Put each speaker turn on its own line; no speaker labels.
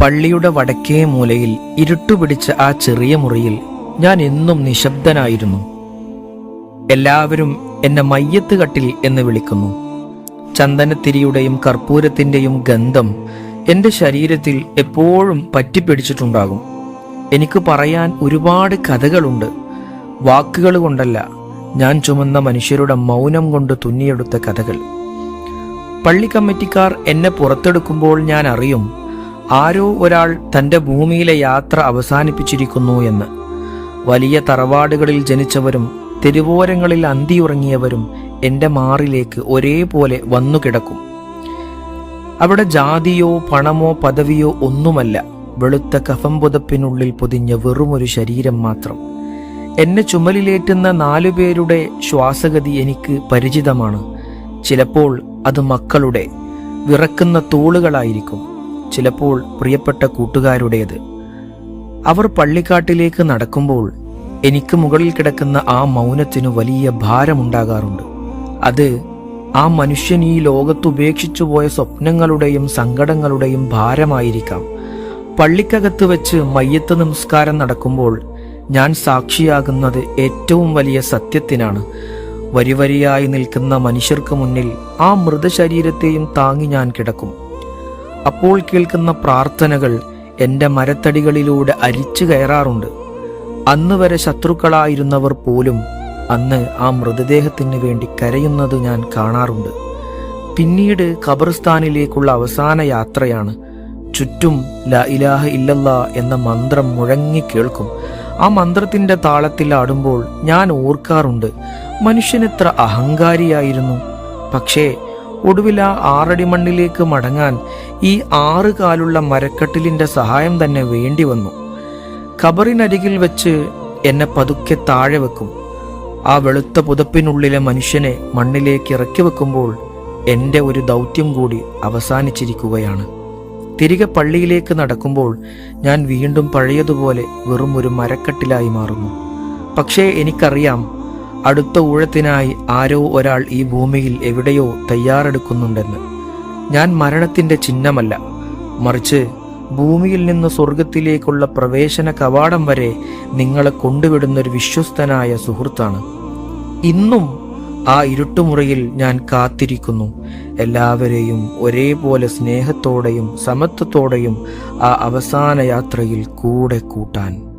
പള്ളിയുടെ വടക്കേ മൂലയിൽ ഇരുട്ടുപിടിച്ച ആ ചെറിയ മുറിയിൽ ഞാൻ എന്നും നിശബ്ദനായിരുന്നു. എല്ലാവരും എന്നെ മയ്യത്ത് കട്ടിൽ എന്ന് വിളിക്കുന്നു. ചന്ദനത്തിരിയുടെയും കർപ്പൂരത്തിന്റെയും ഗന്ധം എന്റെ ശരീരത്തിൽ എപ്പോഴും പറ്റിപ്പിടിച്ചിട്ടുണ്ടാകും. എനിക്ക് പറയാൻ ഒരുപാട് കഥകളുണ്ട്. വാക്കുകൾ കൊണ്ടല്ല ഞാൻ ചുമന്ന മനുഷ്യരുടെ മൗനം കൊണ്ട് തുന്നിയെടുത്ത കഥകൾ. പള്ളി കമ്മിറ്റിക്കാർ എന്നെ പുറത്തെടുക്കുമ്പോൾ ഞാൻ അറിയും ആരോ ഒരാൾ തന്റെ ഭൂമിയിലെ യാത്ര അവസാനിപ്പിച്ചിരിക്കുന്നു എന്ന്. വലിയ തറവാടുകളിൽ ജനിച്ചവരും തെരുവോരങ്ങളിൽ അന്തിയുറങ്ങിയവരും എന്റെ മാറിലേക്ക് ഒരേപോലെ വന്നു കിടക്കും അവിടെ ജാതിയോ പണമോ പദവിയോ ഒന്നുമല്ല. വെളുത്ത കഫം പുതപ്പിനുള്ളിൽ പൊതിഞ്ഞ വെറുമൊരു ശരീരം മാത്രം. എന്നെ ചുമലിലേറ്റുന്ന നാലുപേരുടെ ശ്വാസഗതി എനിക്ക് പരിചിതമാണ്. ചിലപ്പോൾ അത് മക്കളുടെ. വിറക്കുന്ന തൂളുകളായിരിക്കും. ചിലപ്പോൾ പ്രിയപ്പെട്ട കൂട്ടുകാരുടേത്. അവർ പള്ളിക്കാട്ടിലേക്ക് നടക്കുമ്പോൾ എനിക്ക് മുകളിൽ കിടക്കുന്ന ആ മൗനത്തിനു വലിയ ഭാരമുണ്ടാകാറുണ്ട്. അത് ആ മനുഷ്യൻ ഈ ലോകത്ത് ഉപേക്ഷിച്ചു പോയ സ്വപ്നങ്ങളുടെയും സങ്കടങ്ങളുടെയും ഭാരമായിരിക്കാം. പള്ളിക്കകത്ത് വെച്ച് മയ്യത്ത് നമസ്കാരം നടക്കുമ്പോൾ ഞാൻ സാക്ഷിയാകുന്നത് ഏറ്റവും വലിയ സത്യത്തിനാണ്. വരിവരിയായി നിൽക്കുന്ന മനുഷ്യർക്ക് മുന്നിൽ ആ മൃതശരീരത്തെയും താങ്ങി ഞാൻ കിടക്കും. അപ്പോൾ കേൾക്കുന്ന പ്രാർത്ഥനകൾ എന്റെ മരത്തടികളിലൂടെ അരിച്ചു കയറാറുണ്ട്. അന്ന് വരെ ശത്രുക്കളായിരുന്നവർ പോലും അന്ന് ആ മൃതദേഹത്തിന് വേണ്ടി കരയുന്നത് ഞാൻ കാണാറുണ്ട്. പിന്നീട് ഖബർസ്ഥാനിലേക്കുള്ള അവസാന യാത്രയാണ്. ചുറ്റും ല ഇലാഹ ഇല്ലല്ല എന്ന മന്ത്രം മുഴങ്ങി കേൾക്കും. ആ മന്ത്രത്തിന്റെ താളത്തിൽ ആടുമ്പോൾ ഞാൻ ഓർക്കാറുണ്ട്. മനുഷ്യനെത്ര അഹങ്കാരിയായിരുന്നു. പക്ഷേ ഒടുവിൽ ആ ആറടി മണ്ണിലേക്ക് മടങ്ങാൻ ഈ ആറ് കാലുള്ള മരക്കട്ടിലിന്റെ സഹായം തന്നെ വേണ്ടി വന്നു. ഖബറിനരികിൽ വെച്ച് എന്നെ പതുക്കെ താഴെ വെക്കും. ആ വെളുത്ത പുതപ്പിനുള്ളിലെ മനുഷ്യനെ മണ്ണിലേക്ക് ഇറക്കി വെക്കുമ്പോൾ എന്റെ ഒരു ദൗത്യം കൂടി അവസാനിച്ചിരിക്കുകയാണ്. തിരികെ പള്ളിയിലേക്ക് നടക്കുമ്പോൾ ഞാൻ വീണ്ടും പഴയതുപോലെ വെറും ഒരു മരക്കട്ടിലായി മാറുന്നു. പക്ഷേ എനിക്കറിയാം അടുത്ത ഊഴത്തിനായി ആരോ ഒരാൾ ഈ ഭൂമിയിൽ എവിടെയോ തയ്യാറെടുക്കുന്നുണ്ടെന്ന്. ഞാൻ മരണത്തിന്റെ ചിഹ്നമല്ല. മറിച്ച് ഭൂമിയിൽ നിന്ന് സ്വർഗത്തിലേക്കുള്ള പ്രവേശന കവാടം വരെ നിങ്ങളെ കൊണ്ടുവിടുന്ന ഒരു വിശ്വസ്തനായ സുഹൃത്താണ്. ഇന്നും ആ ഇരുട്ടുമുറിയിൽ ഞാൻ കാത്തിരിക്കുന്നു. എല്ലാവരെയും ഒരേപോലെ സ്നേഹത്തോടെയും സമത്വത്തോടെയും ആ അവസാന യാത്രയിൽ കൂടെ കൂട്ടാൻ.